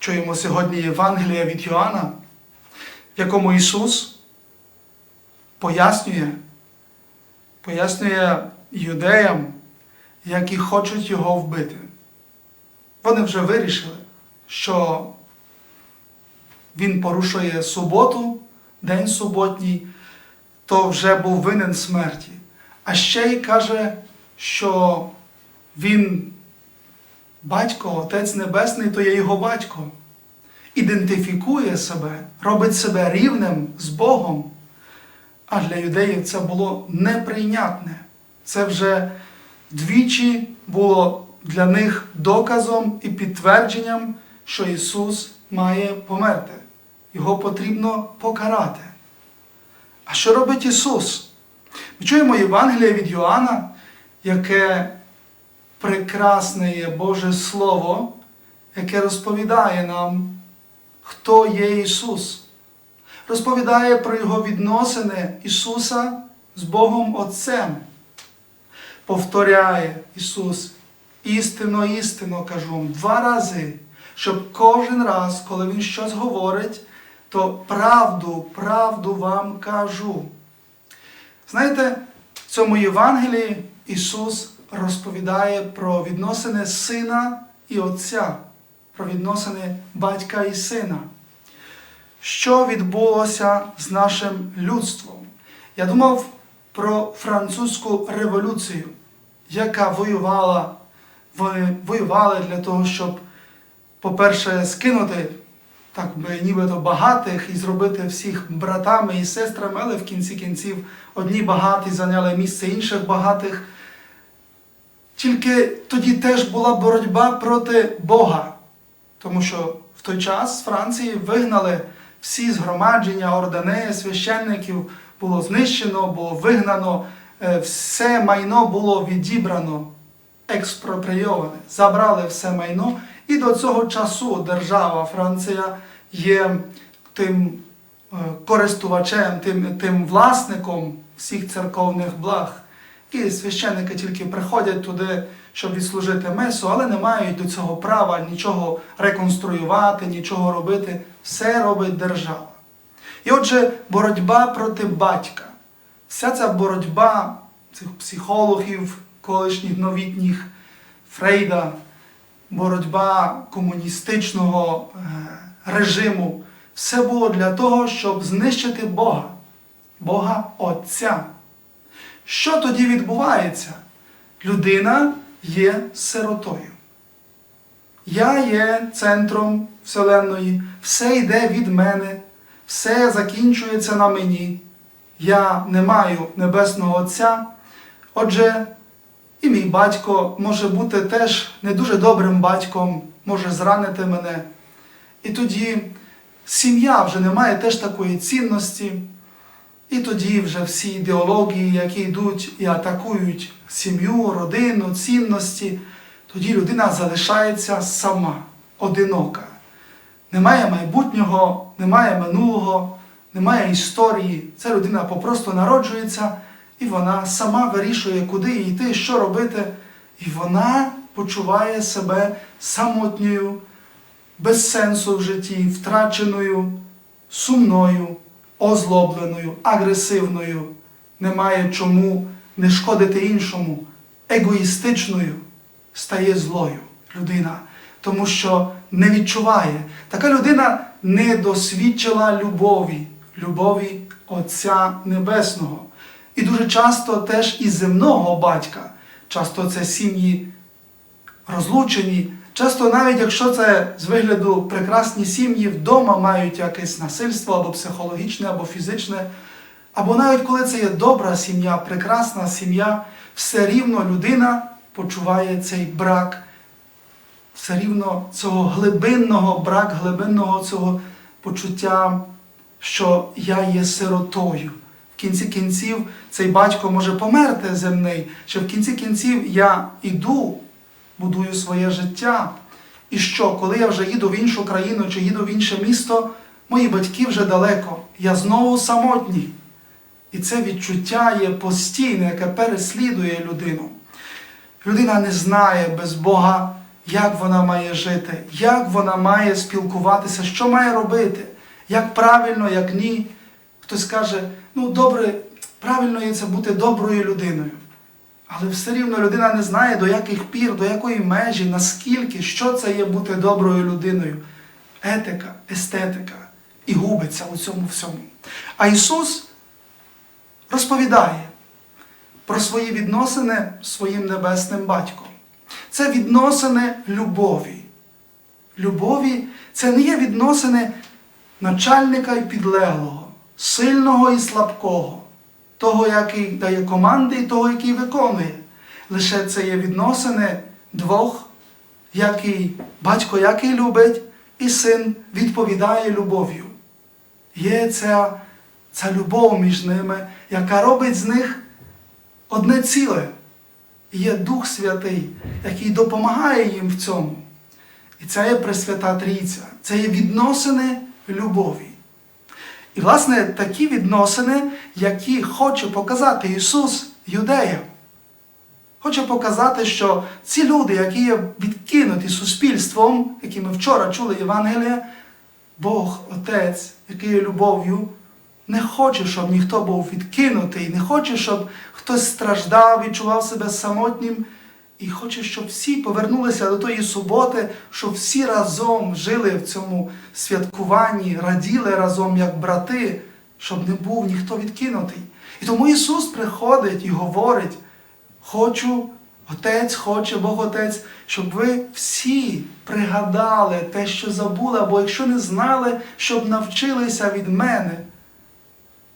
чуємо сьогодні Євангелія від Йоанна, в якому Ісус пояснює, пояснює юдеям, які хочуть Його вбити. Вони вже вирішили, що Він порушує суботу, день суботній, то вже був винен смерті. А ще й каже, що він батько, Отець Небесний, то є його батько. Ідентифікує себе, робить себе рівним з Богом. А для юдеїв це було неприйнятне. Це вже двічі було для них доказом і підтвердженням, що Ісус має померти. Його потрібно покарати. А що робить Ісус? Ми чуємо Євангеліє від Йоанна, яке прекрасне є Боже Слово, яке розповідає нам, хто є Ісус. Розповідає про Його відносини Ісуса з Богом Отцем. Повторяє Ісус, істинно, істинно кажу вам два рази, щоб кожен раз, коли Він щось говорить, то правду, правду вам кажу. Знаєте, в цьому Євангелії Ісус розповідає про відносини сина і отця, про відносини батька і сина. Що відбулося з нашим людством? Я думав про французьку революцію, яка воювала, вони воювали для того, щоб, по-перше, скинути так би нібито багатих і зробити всіх братами і сестрами, але в кінці кінців одні багаті зайняли місце інших багатих. Тільки тоді теж була боротьба проти Бога, тому що в той час Франції вигнали всі згромадження, ордени, священників, було знищено, було вигнано, е, все майно було відібрано, експропрійоване, забрали все майно, і до цього часу держава Франція є тим е, користувачем, тим, тим власником всіх церковних благ. І священники тільки приходять туди, щоб відслужити месу, але не мають до цього права нічого реконструювати, нічого робити. Все робить держава. І отже, боротьба проти батька. Вся ця боротьба цих психологів, колишніх новітніх, Фрейда, боротьба комуністичного е, режиму, все було для того, щоб знищити Бога, Бога Отця. Що тоді відбувається? Людина є сиротою. Я є центром Вселенної, все йде від мене, все закінчується на мені. Я не маю Небесного Отця. Отже, і мій батько може бути теж не дуже добрим батьком, може зранити мене. І тоді сім'я вже не має теж такої цінності. І тоді вже всі ідеології, які йдуть і атакують сім'ю, родину, цінності, тоді людина залишається сама, одинока. Немає майбутнього, немає минулого, немає історії. Ця людина попросту народжується, і вона сама вирішує, куди йти, що робити. І вона почуває себе самотньою, без сенсу в житті, втраченою, сумною озлобленою, агресивною, немає чому не шкодити іншому, егоїстичною стає злою людина, тому що не відчуває. Така людина не досвідчила любові, любові Отця Небесного. І дуже часто теж і земного батька, часто це сім'ї розлучені. Часто, навіть якщо це з вигляду прекрасні сім'ї вдома мають якесь насильство або психологічне, або фізичне, або навіть коли це є добра сім'я, прекрасна сім'я, все рівно людина почуває цей брак, все рівно цього глибинного брак, глибинного цього почуття, що я є сиротою. В кінці кінців цей батько може померти земний, що в кінці кінців я іду будую своє життя. І що, коли я вже їду в іншу країну чи їду в інше місто, мої батьки вже далеко, я знову самотній. І це відчуття є постійне, яке переслідує людину. Людина не знає без Бога, як вона має жити, як вона має спілкуватися, що має робити, як правильно, як ні. Хтось каже, ну добре, правильно є це бути доброю людиною. Але все рівно людина не знає, до яких пір, до якої межі, наскільки, що це є бути доброю людиною. Етика, естетика і губиться у цьому всьому. А Ісус розповідає про свої відносини з своїм небесним батьком. Це відносини любові. Любові це не є відносини начальника і підлеглого, сильного і слабкого, того, який дає команди, і того, який виконує. Лише це є відносини двох, який батько який любить, і син відповідає любов'ю. Є ця, ця любов між ними, яка робить з них одне ціле. І Є Дух Святий, який допомагає їм в цьому. І це є Пресвята Трійця, це є відносини любові. І, власне, такі відносини, які хоче показати Ісус юдеям. Хоче показати, що ці люди, які є відкинуті суспільством, які ми вчора чули Євангелія, Бог, Отець, який є любов'ю, не хоче, щоб ніхто був відкинутий, не хоче, щоб хтось страждав, відчував себе самотнім. І хоче, щоб всі повернулися до тої суботи, щоб всі разом жили в цьому святкуванні, раділи разом як брати, щоб не був ніхто відкинутий. І тому Ісус приходить і говорить: хочу, Отець хоче, Бог Отець, щоб ви всі пригадали те, що забули, або якщо не знали, щоб навчилися від мене.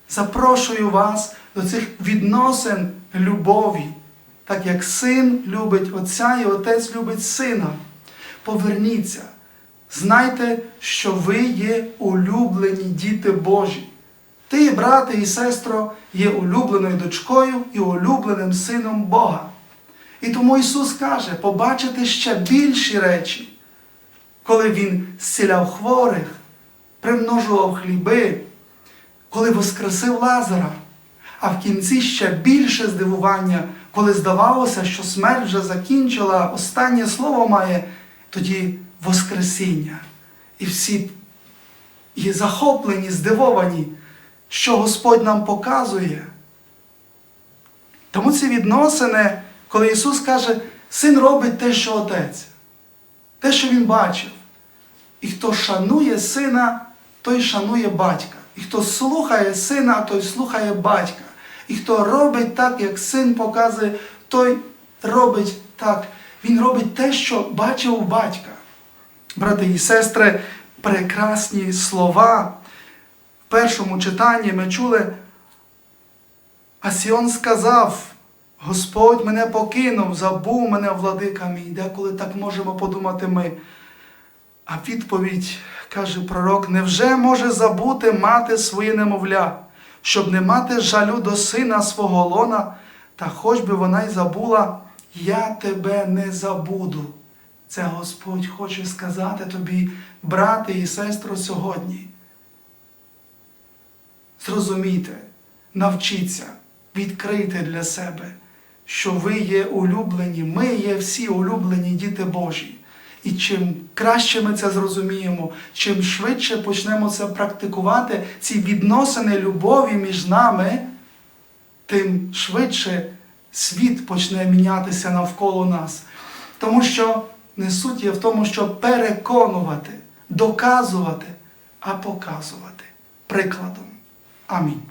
Запрошую вас до цих відносин любові, так як син любить Отця і Отець любить сина. Поверніться, знайте, що ви є улюблені діти Божі. Ти, брате і сестро, є улюбленою дочкою і улюбленим сином Бога. І тому Ісус каже, побачите ще більші речі, коли Він зціляв хворих, примножував хліби, коли воскресив Лазара, а в кінці ще більше здивування, коли здавалося, що смерть вже закінчила, останнє слово має, тоді Воскресіння. І всі є захоплені, здивовані, що Господь нам показує. Тому ці відносини, коли Ісус каже, син робить те, що Отець, те, що Він бачив. І хто шанує сина, той шанує батька. І хто слухає сина, той слухає батька. І хто робить так, як син показує, той робить так. Він робить те, що бачив у батька. Брати і сестри, прекрасні слова. В першому читанні ми чули, а Сіон сказав, Господь мене покинув, забув мене владика мій. Деколи так можемо подумати ми. А відповідь каже пророк: невже може забути мати своє немовля, щоб не мати жалю до сина свого лона, та хоч би вона й забула, я тебе не забуду. Це Господь хоче сказати тобі, брате і сестро, сьогодні. Зрозумійте, навчіться, відкрийте для себе, що ви є улюблені, ми є всі улюблені діти Божі. І чим краще ми це зрозуміємо, чим швидше почнемо це практикувати, ці відносини любові між нами, тим швидше світ почне мінятися навколо нас. Тому що не суть є в тому, щоб переконувати, доказувати, а показувати прикладом. Амінь.